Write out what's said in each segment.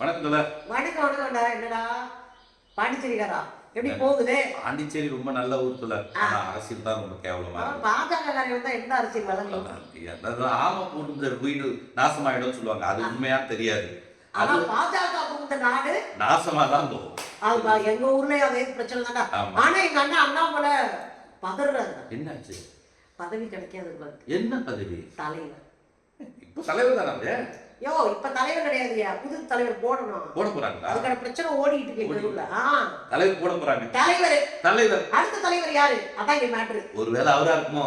வணக்கம் வணக்கம் வணக்கம்டா. என்னடா? பாண்டிச்சேரிக்காரா? எப்படி போகுது? பாண்டிச்சேரி ரொம்ப நல்ல ஊர் தல அரசியல் தான் ரொம்ப கேவலமா பாஜக வந்தா என்ன அரசியல் அதாவது ஆம போட்டு வீடு நாசமாயிடும் சொல்லுவாங்க. அது உண்மையா தெரியாது. ஆனா பாஜக புகுந்த நாடு நாசமா தான் போகும் எங்க ஊர்லயும் அதே பிரச்சனை தான்டா. ஆனா எங்க அண்ணா அண்ணாமலை பதறாரு. என்னாச்சு? பதவி கிடைக்காது. என்ன பதவி? தலைவர் இப்போ தலைவர் தானே யோ இப்ப தலைவர் கிடையாதுயா? புது தலைவர் போடணும். போட போறாங்களா? அதுக்கான பிரச்சனை ஓடிட்டு இருக்கு எங்க ஊர்ல. ஆ. தலைவர் போட போறாங்க. தலைவர். தலைவர். அடுத்த தலைவர் யாரு? அதான் இங்க மேட்ரு ஒருவேளை அவரா இருக்குமோ?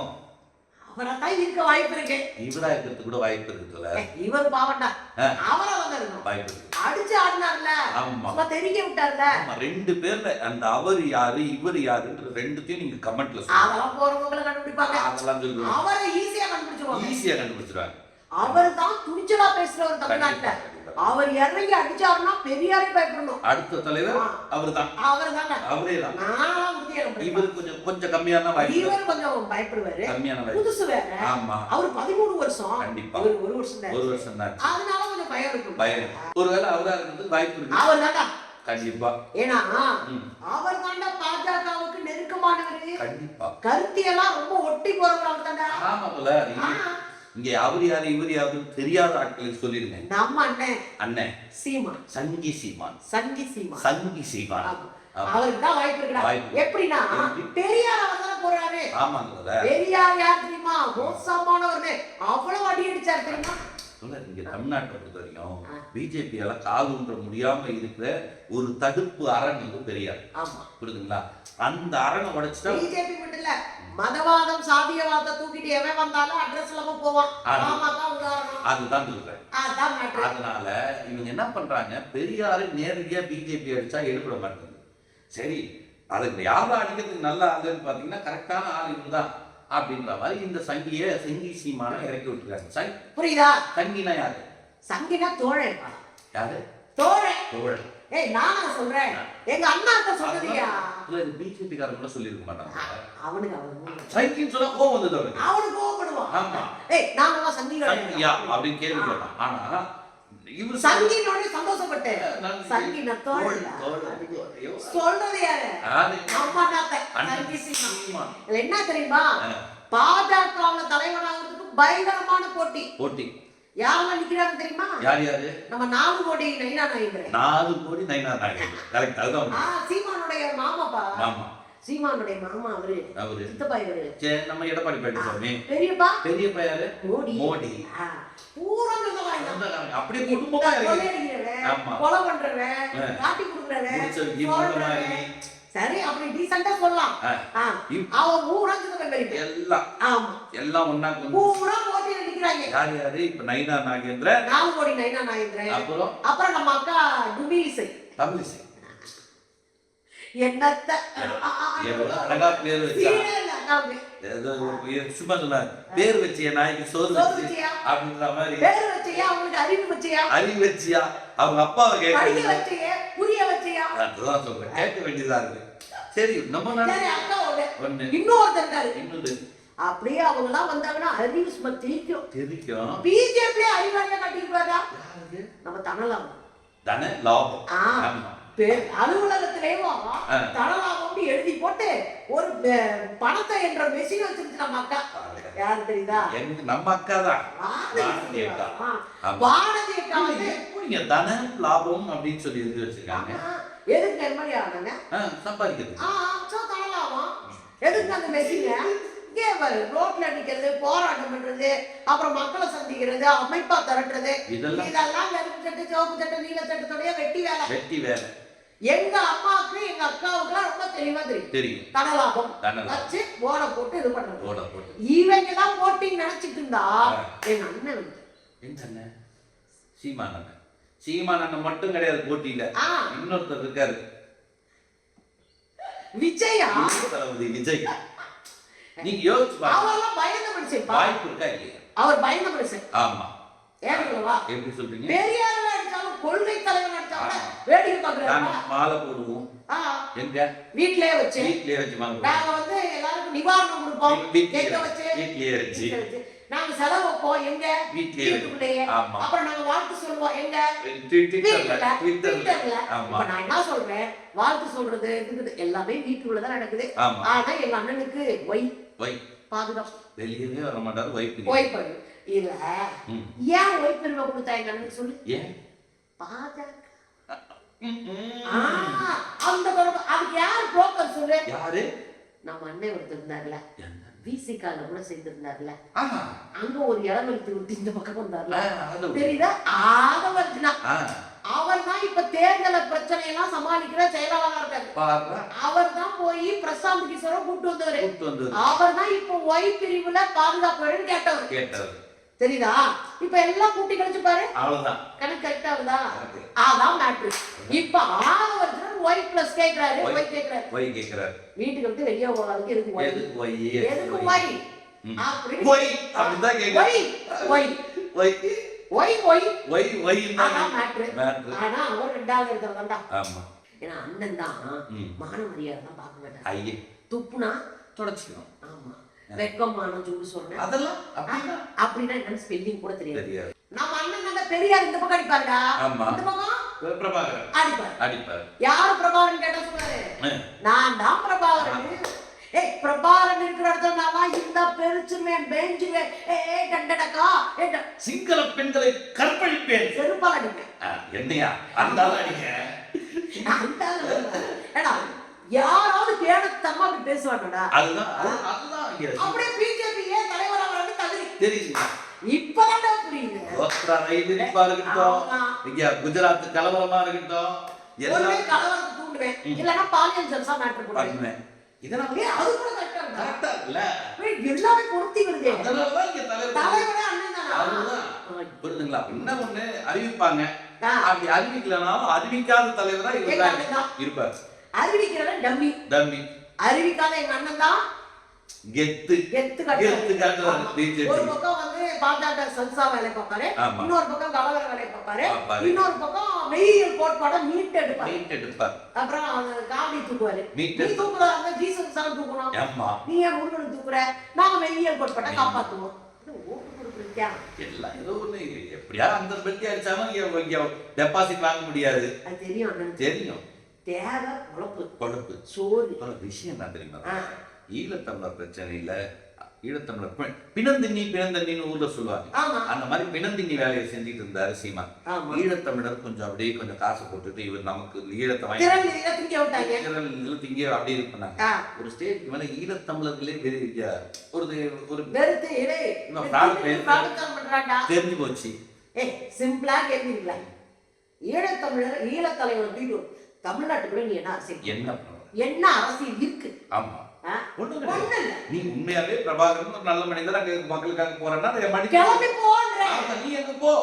அவரா தான் இருக்க வாய்ப்பு இருக்கு. இவரா இருக்கிறதுக்கு கூட வாய்ப்பு இருக்குல்ல. இவர் பாவண்டா. அவரா வந்து இருக்கணும் வாய்ப்பு இருக்கு. அடிச்சு ஆடினார்ல. ஆமா. தெரிய விட்டார்ல. ரெண்டு பேர்ல அந்த அவர் யாரு இவர் யாருன்ற ரெண்டுத்தையும் நீங்க கமெண்ட்ல சொல்லுங்க. அதெல்லாம் போறவங்களை கண்டுபிடிப்பாங்க. அதெல்லாம் சொல்லுங்க. அவரை ஈஸியா கண்டுபிடிச்சிருவாங்க. ஈஸியா கண்டுபிடிச்சிருவாங்க. அவர் தான் துணிச்சலா பேசுறவர் தமிழ்நாட்டுல. அவர் இறங்கி அடிச்சாருன்னா பெரியாரே பயப்படணும். அடுத்த தலைவர் அவர் தானே அவரே தான் நான் உறுதியா நம்புறேன். இவர் கொஞ்சம் கொஞ்சம் கம்மியான வாய்ப்பு. இவர் கொஞ்சம் பயப்படுவாரு. கம்மியான வாய்ப்பு. புதுசு வேற. ஆமா. அவர் பதிமூணு வருஷம். கண்டிப்பா. இவர் ஒரு வருஷம் தான் ஒரு வருஷம் தான் அதனால கொஞ்சம் பயம் இருக்கும். பயம் ஒருவேளை அவரா இருக்கிறதுக்கு வாய்ப்பு இருக்கு. அவர் தான்டா கண்டிப்பா. ஏன்னா அவர் தாண்டா பாஜகவுக்கு நெருக்கமானவர். கண்டிப்பா. கருத்தியெல்லாம் ரொம்ப ஒட்டி அவர் தாண்டா ஆமா போல. இங்க அவர் யாரு இவர் யாருன்னு தெரியாத ஆட்களுக்கு சொல்லிருங்க நம்ம அண்ணன். அண்ணன். சீமா சங்கி சீமான். சங்கி சீமா சங்கி சீமான். அவருக்கு தான் வாய்ப்பு வாய்ப்பு. எப்படின்னா எப்படி? பெரியார் அவர் தானே போறாரு ஆமாங்கல்ல பெரியார் யார் தெரியுமா? மோசமானவர் அவ்வளவு அடி அடிச்சார் தெரியுமா? சொல்ல இங்க தமிழ்நாட்டை பொறுத்த வரைக்கும். பிஜேபி எல்லாம் காலூன்ற முடியாம இருக்கிற ஒரு தடுப்பு அரண் வந்து பெரியார். ஆமா. புரியுதுங்களா அந்த அரணை உடைச்சிட்டா பிஜேபி மட்டும் இல்ல மதவாதம் சாதியவாதத்தை தூக்கிட்டு எவன் வந்தாலும் அட்ரஸ் இல்லாம போவான். தான் அதுதான் சொல்றேன். அதனால இவங்க என்ன பண்றாங்க பெரியாரு நேரடியா பிஜேபி அடிச்சா எடுபட மாட்டேங்குது. சரி அதுக்கு யாரை அடிக்கிறதுக்கு நல்ல ஆளுன்னு பாத்தீங்கன்னா கரெக்டான ஆள் இருந்தான் அப்படின்ற மாதிரி இந்த சங்கிய சங்கி சீமான இறக்கி விட்டுருக்காங்க. சங் புரியுதா? சங்கினா யாரு? சங்கினா தோழன். யாரு? தோழன். தோழன். ஏய் நானா சொல்றேன். எங்க அண்ணா அத்தை சொன்னதுயா பிஜேபி காரங்க கூட சொல்லியிருக்க மாட்டாங்க. அவனுக்கு அவனுக்கு சங்கின்னு சொன்னா கோவம் வந்தது அவனுக்கு. அவனுக்கு கோவப்படுவான். ஆமா. ஏய் நாங்கெல்லாம் சங்கிகள் அப்படின்னு கேள்வி கேட்டான். ஆனா இவர் சங்கினோட சந்தோஷப்பட்டேன் சங்கின தோழன். சொல்றது யாரு? அம்மா சங்கி சீமான். என்ன தெரியுமா? பாஜகவுல தலைவனாகிறதுக்கு பயங்கரமான போட்டி. போட்டி. யாரெல்லாம் நிக்கிறாங்க தெரியுமா? யார் யாரு? நம்ம நாலு கோடி நைனா நாயந்திரன் நாலு கோடி நைனா கரெக்ட் அதுதான். சீமானுடைய மாமாப்பா. ஆமா சீமானுடைய மாமா அவரு அவரு. சித்தப்பா இவரு. சரி நம்ம எடப்பாடி பழனிசாமி பெரியப்பா. பெரிய பையரு மோடி. மோடி. பூரா சொந்தக்காரங்க. அப்படியே குடும்பமா இருக்கு. கொலை பண்றவன். காட்டி கொடுக்குறவன் சரி அப்படி டீசெண்டா சொல்லலாம். அவன் பூரா பெரிய எல்லாம். ஆமா. எல்லாம் ஒண்ணா பூரா யார் யாரு? இப்ப நைனா நாகேந்திர நாலு கோடி நைனா நாயந்திரன் அப்புறம்? அப்புறம் நம்ம அக்கா டுமிலிசை தமிழிசை என்னத்த? அழகா பேர் வச்சா. ஏதோ சும்மா சொன்னார். பேர் வச்சிய நாய்க்கு? சோறு? அப்படின்ற மாதிரி. பேரு வச்சியா? அவங்களுக்கு அறிவு வச்சியா? அறிவு வச்சியா? அவங்க அப்பாவை கேட்க வச்சியா? புரிய வச்சியா? அதுதான் சொல்றேன். கேட்க வேண்டியதா இருக்கு. சரி நம்ம ஒண்ணு. இன்னொருத்தர் இன்னொரு. அப்படியே அவங்க எல்லாம் வந்தாங்கன்னா அறிவு சும்மா தெரிக்கும். தெரிக்கும். பிஜேபி அறிவாளியா யாருக்கு? நம்ம தானே லாபம் ஆ. ஆமா. அலுவலகத்திலேயும். தனலாபம்னு எழுதி போட்டு ஒரு பணத்தை என்ற மெஷின் வச்சிருச்சு நம்ம அக்கா. யாரு தெரியுதா? நம்ம அக்கா தான். வானதி அக்கா. வந்து தன லாபம் அப்படின்னு சொல்லி எழுதி வச்சிருக்காங்க. எதுக்கு நெம்மதி ஆனாங்க சம்பாதிக்கிறது. சோ தனலாபம் எதுக்கு அந்த மெஷின் இங்கே ரோட்ல நிக்கிறது போராட்டம் பண்றது அப்புறம் மக்களை சந்திக்கிறது அமைப்பா திரட்டுறது. இதெல்லாம் கருப்பு சட்டை சிவப்பு சட்டை நீல சட்டத்துடைய வெட்டி வேலை. வெட்டி வேலை. எங்க அம்மாவுக்கு எங்க அக்காவுக்குலாம் ரொம்ப தெளிவா தெரியும். தெரியும். தனலாபம். தன லாபம் வச்சு போன போட்டு இது பண்றது. ஓட போட்டு. இவங்க தான் போட்டிங் நினைச்சிட்டு இருந்தா. எங்க அண்ணன் வந்து, எங்க அண்ணன்? சீமான் அண்ணன். சீமான் அண்ணன் மட்டும் கிடையாது போட்டியில. இன்னொருத்தர் இருக்காரு. விஜயா? தளபதி விஜய். நீங்க யோசிச்சு அவரெல்லாம் பயந்த மனுஷன்ப்பா வாய்ப்பு இருக்கா இல்லையா? அவர் பயந்த மனுஷன். ஆமா. ஏங்களவா எப்படி சொல்றீங்க? பெரியார் அடிச்சாலும் கொள்கை தலைவன் அடிச்சாலும் ஆமா. வேடிக்கை பாக்குறாங்க மாலை போடுவோம். எங்க? வீட்லயே வச்சு. வீட்லயே வச்சு மாலை நாங்க வந்து எல்லாருக்கும் நிவாரணம் கொடுப்போம். வீட்லயே வச்சு. வீட்லயே வச்சு. நாங்க செலவு வைப்போம். எங்க? வீட்டுக்குள்ளேயே. அப்புறம் நாங்க வாழ்த்து சொல்லுவோம். எங்க? ட்விட்டர்ல இப்ப நான் என்ன சொல்றேன்? வாழ்த்து சொல்றது இருக்குது எல்லாமே வீட்டுக்குள்ளதான் நடக்குது. ஆனா எங்க அண்ணனுக்கு ஒய் வை பாதுகாப்பு. வெளியவே வர மாட்டாரு ஒய் இல்ல. ஏன் ஒய் பெருமை கொடுத்தா எங்க அண்ணனுக்கு சொல்லு? ஏன்? பாஜக. அந்த தொடர்பு அதுக்கு யார் புரோக்கர் சொல்லு? யாரு? நம்ம அண்ணன் ஒருத்தர் இருந்தார்ல. விசிகால கூட சேர்ந்திருந்தார்ல. அங்க ஒரு இடம் எடுத்து விட்டு இந்த பக்கம் வந்தார்ல. தெரியுதா? ஆதவர்ஜினா. ஆ, அவர் தான் இப்ப தேர்தல பிரச்சனை எல்லாம் சமாளிக்கிற செயலாளரா இருக்காரு. பாருடா. அவர் தான் போய் பிரசாந்த் கிஷோரை கூட்டு வந்தவரு. அவர் தான் இப்ப ஒய் பிரிவுல பாதுகாப்பு கேட்டவர். கேட்டாரு தெரியுதா? இப்ப எல்லாம் கூட்டி கழிச்சு பாரு. அவ்வளவுதான். கணக்கு கரெக்டா வருதா. அதான் மேட்ரு இப்ப ஒய் பிளஸ் கேக்குறாரு. ஒய் கேக்குறாரு. கேக்குறாரு. வீட்டுக்கு விட்டு வெளியே போகாதுக்கு எதுக்கு ஒய்? ஒய் அப்படிதான் கேக்குறாரு. ஒய் ஒய் ஒய் ஒய் அதான் மேட்ரு ஆனா அவர் ரெண்டாவது ஆமா. ஏன்னா அண்ணன் தான் மான மரியாதை தான் பார்க்க ஐயே. துப்புனா தொடச்சிக்கணும் ஆமா. வெக்கம் மானம் சொல்றேன். அதெல்லாம் அப்படின்னா என்னன்னு ஸ்பெல்லிங் கூட தெரியாது. நம்ம அண்ணன் நல்ல பெரியார் இந்த பக்கம் அடிப்பாருடா. இந்த பக்கம்? பிரபாகர் அடிப்பாரு. அடிப்பார். யாரு பிரபாகரன் கேட்டா சொல்றாரு நான் தான் பிரபாகரன். ஏய் பிரபாகரன் இருக்கிற இடத்துல நான் இந்த பெருச்சுவேன் பெஞ்சுவேன் ஏ கண்டடக்கா சிங்கள பெண்களை கற்பழிப்பேன். செருப்பால் அடிப்பேன் என்னையா? அடிக்க யாராவது கேடத்தம்மா அப்படி பேசுவாங்கடா. அதுதான் அப்படியே பிஜேபி ஏன் தலைவரா தகுதி. தெரியுதுங்க. இப்பதான் புரியுது. இடிப்பா இருக்கட்டும். இங்க குஜராத் கலவரமா இருக்கட்டும் எல்லாம் கலவரத்தை தூண்டுவேன். பாலியல் ஜல்சா மேட்டர் பண்ணுவேன். அது கூட கரெக்டா எல்லாமே பொருத்தி வருதே. இங்க தலைவர் தலைவரே அண்ணன் தானா? அதுதான் புரியுதுங்களா என்ன ஒண்ணு அறிவிப்பாங்க. அப்படி அறிவிக்கலனாலும் அறிவிக்காத தலைவரா தான். இருப்பார். அறிவிக்கிறவன் டம்மி. டம்மி. அறிவிக்காத எங்க அண்ணன் தான். கெத்து கெத்து கெத்து கட்டுறாரு. பிஜேபி. ஒரு பக்கம் வந்து பாஜக சல்சா வேலை பார்ப்பாரு இன்னொரு பக்கம் கலவர வேலை பார்ப்பாரு. இன்னொரு பக்கம் மெய்யியல் கோட்பாட மீட் எடுப்பாரு மீட் எடுப்பார் அப்புறம் அந்த காவடி தூக்குவாரு. மீட் நீ தூக்குறதா இருந்தா ஜீசஸ் தான் தூக்கணும். ஆமா. நீ ஏன் முருகன் தூக்குற? நாங்க மெய்யியல் கோட்பாட்டை காப்பாத்துவோம். எல்லாம் ஏதோ ஒண்ணு. எப்படியா அந்த பெல்ட்டி அடிச்சாலும் டெபாசிட் வாங்க முடியாது. தெரியும். தெரியும். தேவை பொழப்பு கொழுப்பு சோறு. விஷயம் என்ன தெரியுமா? ஈழத்தமிழர் பிரச்சனையில ஈழத்தமிழர் பெண் பிணந்தின்னி பிணந்தண்ணின்னு ஊர்ல சொல்லுவாங்க. ஆமா. அந்த மாதிரி பிணந்தின்னி வேலையை செஞ்சுட்டு இருந்தாரு சீமா ஈழத்தமிழர் கொஞ்சம் அப்படியே கொஞ்சம் காசு போட்டுட்டு இவர் நமக்கு ஈழத்தை வாங்கி திங்க அப்படியே இது பண்ணாங்க. ஒரு ஸ்டேஜ்க்கு மேல ஈழத்தமிழர்களே ஒரு ஒரு தெரிஞ்சு போச்சு. ஏய் சிம்பிளா கேள்வி இல்ல ஈழத்தமிழர் ஈழத்தலைவர் தமிழ்நாட்டுக்குள்ள நீ என்ன அரசியல்? என்ன அரசியல் இருக்கு? ஆமா. நீ உண்மையாவே பிரபாகரன் நல்ல மனிதர் அங்க மக்களுக்காக போறேன்னா கிளம்பி போன்ற நீ எங்க போ?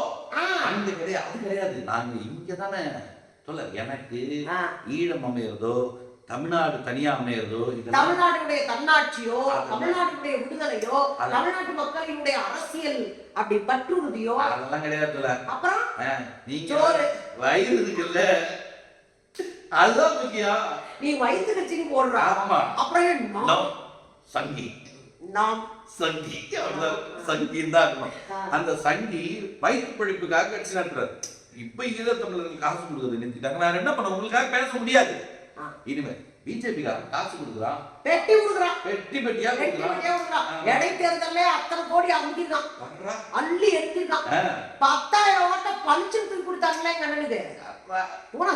அங்க கிடையாது அது கிடையாது. நாங்க இங்க தானே. சொல்ல எனக்கு. ஈழம் அமையறதோ தமிழ்நாடு தனியா அமையறதோ இதெல்லாம் தமிழ்நாட்டுடைய தன்னாட்சியோ அதெல்லாம் தமிழ்நாட்டுடைய விடுதலையோ தமிழ்நாட்டு மக்களினுடைய அரசியல் அப்படி பற்றுறுதியோ அதெல்லாம் கிடையாது அப்புறம்? நீங்க வயிறு இருக்குல்ல. அதுதான் முக்கியம் நீ வயிற்று கட்சிக்கு போடுறா. ஆமா. அப்புறம் நாம் சங்கி. நாம் சங்கி. அவ்வளவுதான் சங்கின்னு தான் இருக்கணும் அந்த சங்கி வயிற்று பிழைப்புக்காக கட்சி நடத்துறாரு இப்ப ஈழத்தமிழர்கள் காசு கொடுக்குறது நிறுத்திட்டாங்க. நான் என்ன பண்ண உங்களுக்காக பேச முடியாது. இனிமே பிஜேபி காசு கொடுக்குறான். பெட்டி கொடுக்குறான். பெட்டி பெட்டியா பெட்டி கொடுக்குறான். ஆமா. இடைத்தேர்தல்ல அத்தனை கோடி அமுக்கிருக்கான் வர்றா. அள்ளி எடுத்திருக்கான். பத்தாயிரம் ஓட்ட பளிச்சுட்டு கொடுத்தாங்களே எங்க அண்ணனுக்கு. போனா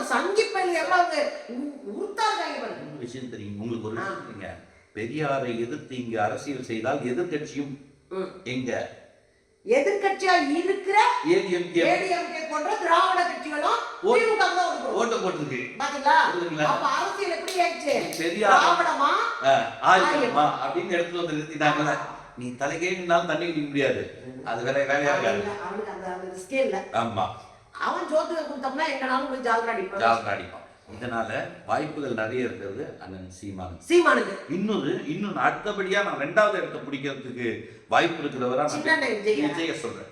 விஷயம் தெரியும். உங்களுக்கு ஒரு. விஷயம் தெரியுங்க. பெரியாரை எதிர்த்து இங்க அரசியல் செய்தால் எதிர்க்கட்சியும் ம். எங்க? எதிர்க்கட்சியா இருக்கிற ஏடிஎம்கே. போன்ற திராவிட கட்சிகளும் திமுக ஓட்ட போட்டிருக்கு. பாத்தீங்களா? அப்ப அரசியல் எப்படி ஆயிடுச்சு? திராவிடமா? ஆரியமா அப்படின்னு எடுத்து வந்து நிறுத்திட்டாங்கல்ல நீ தலைகேனாலும் தண்ணி குடிக்க முடியாது. அது வேற வேலையாக அவனுக்கு அந்த ஆமா. அவன் சோத்துக்க கொடுத்தோம்னா எங்கனாலும் போய் ஜாலியா அடிப்பான் ஜாலியா அடிப்பான் இதனால வாய்ப்புகள் நிறைய இருக்கிறது அண்ணன் சீமான் சீமானுக்கு. இன்னொரு இன்னொன்னு அடுத்தபடியா நான் ரெண்டாவது இடத்தை பிடிக்கிறதுக்கு வாய்ப்பு இருக்கிறவரா விஜய் சொல்றேன்.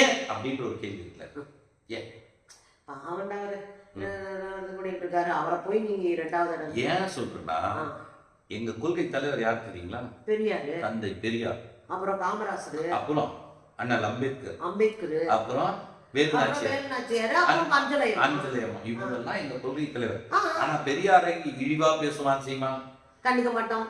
ஏன் அப்படின்ற ஒரு கேள்வி இருக்குல்ல. ஏன்? இருக்காரு. அவரை போய் நீங்க ரெண்டாவது இடம் ஏன் சொல்றேன்னா எங்க கொள்கை தலைவர் யார் தெரியுங்களா? பெரியாரு. தந்தை பெரியார். அப்புறம் காமராசர். அப்புறம் அண்ணல் அம்பேத்கர். அம்பேத்கர். அப்புறம் அப்புறம் வேலுநாச்சியார் வேலுநாச்சியார் அப்புறம் அஞ்சலை அஞ்சலியம்மா இவங்கெல்லாம் எங்க கொள்கை தலைவர். ஆனா பெரியாரை இழிவா பேசுவான் சீமா. கண்டிக்க மாட்டோம்.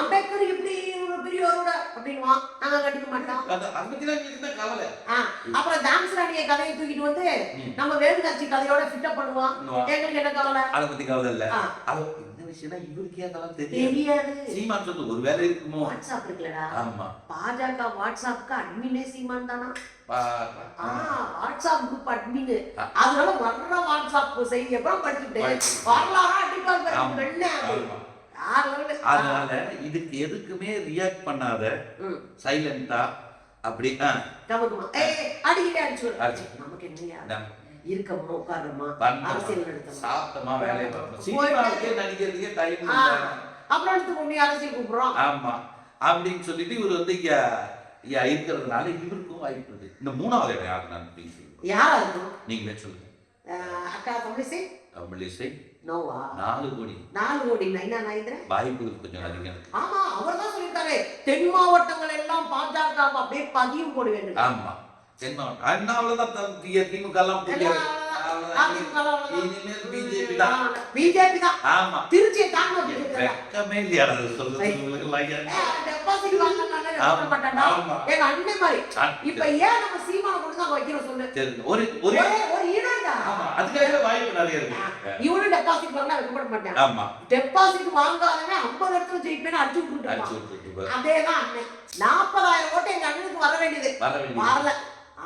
அம்பேத்கர் இப்படி ஒரு பெரியவரோட அப்படின்வான் நாங்க கண்டுக்க மாட்டோம். கவலை. அப்புறம் டான்ஸ் ராணிய கதையை தூக்கிட்டு வந்து. நம்ம வேலுக்காட்சி கதையோட ஃபிட்டப் பண்ணுவான் பண்ணுவான். எங்களுக்கு என்ன கவலை? அதை பத்தி கவலை இல்ல. விஷயம்னா இவருக்கே அதெல்லாம் தெரியாது? சீமான் சொல்லு ஒரு வேலை இருக்குமோ? வாட்ஸ்அப் இருக்குல்லடா. ஆமா. பாஜக வாட்ஸ்அப்க்கு அட்மினே சீமான் தானா? WhatsApp group admin. அதனால வர்ற வாட்ஸ்அப் செய்தியை கூட படிச்சுட்டு படிச்சு. வரலாறா அடிப்பாங்க. என்ன? அதனால இதுக்கு எதுக்குமே ரியாக்ட் பண்ணாத. சைலண்டா அப்படி ஆ, கவுக்குமா. ஏய், ஏய், அடிக்கிட்டே அடிச்சு. நமக்கு என்னையா? இருக்கமா உட்காருமா அரசியல் நடத்தமா சாப்பிட்டோமா வேலையை பார்ப்போம் சினிமாவுக்கே நடிக்கிறதுக்கே டைம் அப்புறம் எடுத்து கொண்டு அரசியல் கூப்பிடுறோம். ஆமா. அப்படின்னு சொல்லிட்டு இவர் வந்து இங்க இருக்கிறதுனால இவருக்கும் வாய்ப்பு இருக்கு. இந்த மூணாவது இடம் யாரு நான் அப்படின்னு சொல்லுங்க. யாரா இருக்கும் நீங்களே சொல்லுங்க. அக்கா தமிழிசை? தமிழிசை. நாலு கோடி. நாலு கோடி நைனா நாயிந்திரன் வாய்ப்புகள் கொஞ்சம் அதிகம் ஆமா அவர் தான் சொல்லியிருக்காரு. தென் மாவட்டங்கள் எல்லாம் பாஜக அப்படியே பதிவு போட வேண்டும். ஆமா. தென் மாவட்டம் அண்ணா அவ்வளவுதான் த- தி- திமுக எல்லாம் புரிய இனிமேல் பிஜேபி தான் பிஜேபி தான் ஆமா திருச்சியை தாங்க வெக்கமே இல்லையா சொல்றது. எங்க அண்ணன் மாதிரி இப்ப ஏன் நம்ம சீமான கொண்டு தான் வைக்கிறோம் சொல்லு சரி, ஒரு ஒரு ஒரே ஒரு ஈரண்டா ஆமா அதுக்காக வாய்ப்பு நிறைய இருக்கு இவனும் டெபாசிட் வாங்கினா மாட்டான் ஆமா டெபாசிட் வாங்காதவன் ஐம்பது இடத்துல ஜெயிப்பேன்னு அடிச்சு அதேதான் அண்ணன் நாற்பதாயிரம் ஓட்டு எங்க அண்ணனுக்கு வர வேண்டியது வர வேண்டியது வரல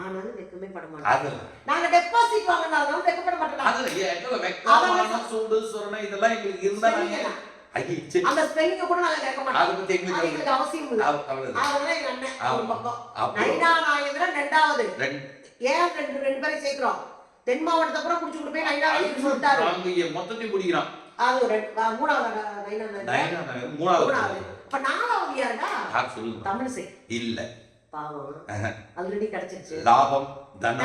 ஆனாலும் வெக்கமே பட மாட்டோம் நாங்க டெபாசிட் வாங்கினாலும் வெக்கப்பட மாட்டோம் அதுல வெக்கமான சூடு சுரணை இதெல்லாம் எங்களுக்கு இருந்தா நாங்க. அந்த ஸ்பெல்லிங்க கூட நாங்க கேட்க மாட்டோம். அதை பத்தி எங்களுக்கு அவசியம் இல்லை. அவ- அவ்வளவுதான். அதனால எங்க அண்ணன் ஒரு ஆமா. பக்கம். அப்புறம் நைனா நாயந்திரன் ரெண்டாவது. ரெண்டு- ஏன் ரெண்டு ரெண்டு பேரும் சேர்க்கிறோம்? தென் மாவட்டத்தை அப்புறம் முடிச்சு கொண்டு போய் நைனா சொல்லிட்டாரு. இங்க மொத்தத்தையும் முடிக்கிறோம் அது மூணாவது நைனா மூணாவது இப்ப நாலாவது யாருடா? தமிழிசை. இல்ல. ஆல்ரெடி கிடைச்சிருச்சு. லாபம் தனம்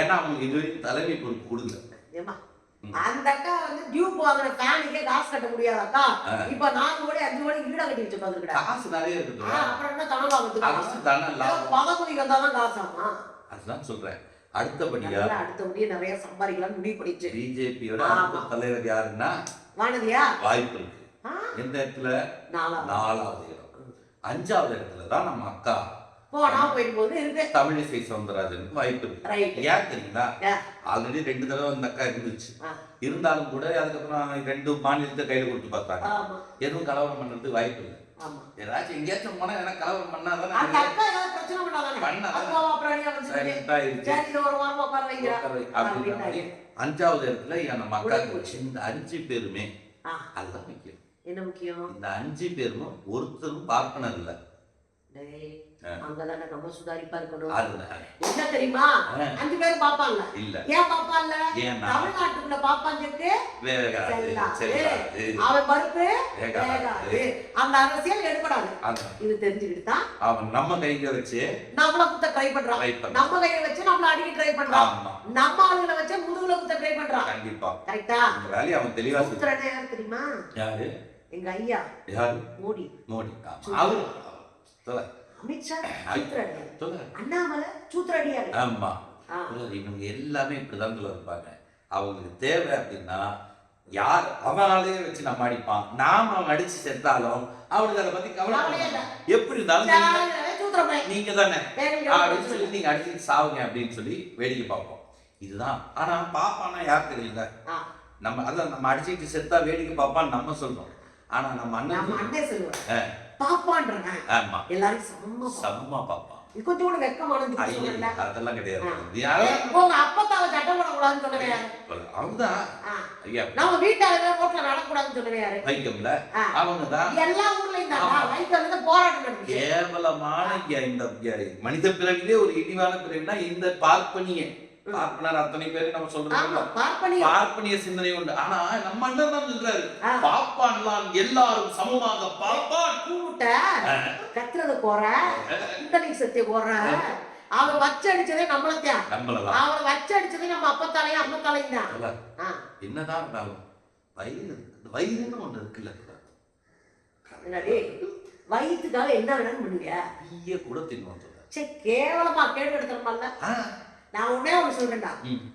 ஏன்னா அவங்க இதுவரைக்கும் தலைமை பொறுப்பு கொடுங்க. அந்த அக்கா வந்து டியூப் வாங்குற ஃபேனுக்கே காசு கட்ட முடியாத அக்கா. இப்ப நாலு கோடி அஞ்சு கோடி வீடா கட்டி வச்சு பாத்துக்கிட்டா காசு நிறைய இருக்குது அப்புறம் என்ன தனலாபத்துக்கு அரசு தனம் லாபம். பதவி வந்தாதான் காசாமா அதுதான் சொல்றேன். அடுத்தபடியா அடுத்தபடியே நிறைய சம்பாதிக்கலாம் முடிவு பண்ணிச்சு. பிஜேபியோட ஆமா. தலைவர் யாருன்னா வானதியா வாய்ப்பு இருக்கு. எந்த இடத்துல? நாலாவது. இடம். அஞ்சாவது இடத்துல தான் நம்ம அக்கா. போனா போயிட்டு போது இருக்கு. தமிழிசை சவுந்தரராஜனுக்கு வாய்ப்பு இருக்கு. ஏன் தெரியுங்களா? ஆல்ரெடி ரெண்டு தடவை அந்த அக்கா இருந்துச்சு. இருந்தாலும் கூட அதுக்கப்புறம் ரெண்டு மாநிலத்தை கையில கொடுத்து பார்த்தாங்க. எதுவும் கலவரம் பண்றதுக்கு வாய்ப்பு இல்லை. ஏதாச்சும் எங்கேயாச்சும் போனா எனக்கு கலவரம் பண்ணாதானே? அஞ்சாவது இடத்துல நம்ம அக்காவுக்கு அஞ்சு பேருமே அதுதான் முக்கியம். என்ன முக்கியம்? இந்த அஞ்சு பேரும் ஒருத்தரும் பார்ப்பனர் இல்ல. அங்கதானே நம்ம சுதாரிப்பா இருக்கணும். என்ன தெரியுமா. அஞ்சு பேரும் பாப்பாங்க இல்ல. ஏன் பாப்பான்ல தமிழ்நாட்டுக்குள்ள செல்லாது. செல்லாது. அவன் பருப்பு அந்த அரசியல் எடுபடாது. இது தெரிஞ்சுக்கிட்டு தான் அவன் நம்ம கைங்க வச்சு நம்மள குத்த ட்ரை பண்றான். நம்ம கையில வச்சு நம்மள அடிக்க ட்ரை பண்றான். நம்ம ஆளுங்களை வச்சு முதுகுல குத்த ட்ரை பண்றான். கண்டிப்பா. கரெக்டா வேலையை அவன் தெளிவா யார் தெரியுமா? யாரு? எங்க ஐயா யாரு? மோடி. மோடி. அவரு சொல்ல அமித்ஷா ஐ. சூத்திரடியார் சொல்ல அண்ணாமலை சூத்திரடியார் ஆமா. இவங்க எல்லாமே இப்படிதான் சொல்ல இருப்பாங்க. அவங்களுக்கு தேவை அப்படின்னா யார் அவனாலே வச்சு நம்ம அடிப்பான். நாம அவன் அடிச்சு செத்தாலும் அவனுக்கு அதை பத்தி கவலை. எப்படி இருந்தாலும் நீங்க- தானே அப்படின்னு சொல்லி நீங்க அடிச்சு சாவுங்க அப்படின்னு சொல்லி வேடிக்கை பார்ப்போம். இதுதான். ஆனா பாப்பானா யார் தெரியல நம்ம அதான் நம்ம அடிச்சுட்டு செத்தா வேடிக்கை பார்ப்பான்னு நம்ம சொல்றோம். ஆனா நம்ம நம்ம அண்ணன் அண்ணே சொல்லுவார். ஆ. பாப்பான்றவன் ஆமா. எல்லாரும் சமமா. சமமா இது கொஞ்சம் கூட வெக்கமானது அதெல்லாம் கிடையாது. உங்க அப்பத்தாவை சட்டம் போடக்கூடாதுன்னு யாரு? அவங்கதான் ஐயா. நம்ம வீட்டாளுங்க ரோட்ல நடக்கூடாதுன்னு யாரு? வைக்கம்ல. அவங்கதான். எல்லா தான் ஆமா. வயிற்று வந்து போராட்டம் கேவலமான இந்த மனித பிறவிலே ஒரு இழிவான பிறவினா இந்த பார்ப்பனிய. பார்ப்பனர் அத்தனை பேரு நம்ம சொல்றோம் பார்ப்பனி பார்ப்பனிய சிந்தனை உண்டு. ஆனா நம்ம அண்ணன் தான் சொல்றாரு. பாப்பான்லாம் எல்லாரும் சமமாக பாப்பான் கூட்ட கத்துறது போற குண்டலி சத்திய போற. அவன் வச்சு அடிச்சதே நம்மளத்தான். அவனை வச்சு அடிச்சதே நம்ம அப்பத்தாலையும் அம்மத்தாலையும் தான் என்னதான் இருந்தாலும் வயிறு வயிறுன்னு ஒண்ணு இருக்குல்ல வயிற்றுக்காக என்ன வேணாலும் பண்ணுங்க ஈய கூட தின்னுவோம் சொல்ல சே கேவலமா கேடு எடுத்துறமால ஆ. நான் ஒன்னே ஒன்று சொல்றேன்டா.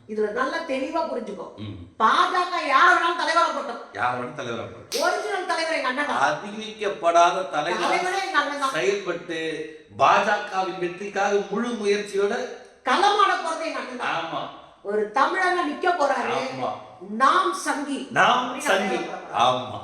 இதுல நல்லா தெளிவா புரிஞ்சுக்கோ. பாஜக யார வேணாலும் தலைவரா போட்டோம் யாரோட தலைவராக ஒரிஜினல் தலைவர் எங்க அண்ணன். அறிவிக்கப்படாத தலைவர் தலைவரே செயல்பட்டு பாஜகவின் வெற்றிக்காக முழு முயற்சியோட களமாட போறது எங்க அண்ணன் ஆமா. ஒரு தமிழங்க நிக்க போறாரு. நாம் சங்கி. நாம் சங்கி. ஆமா.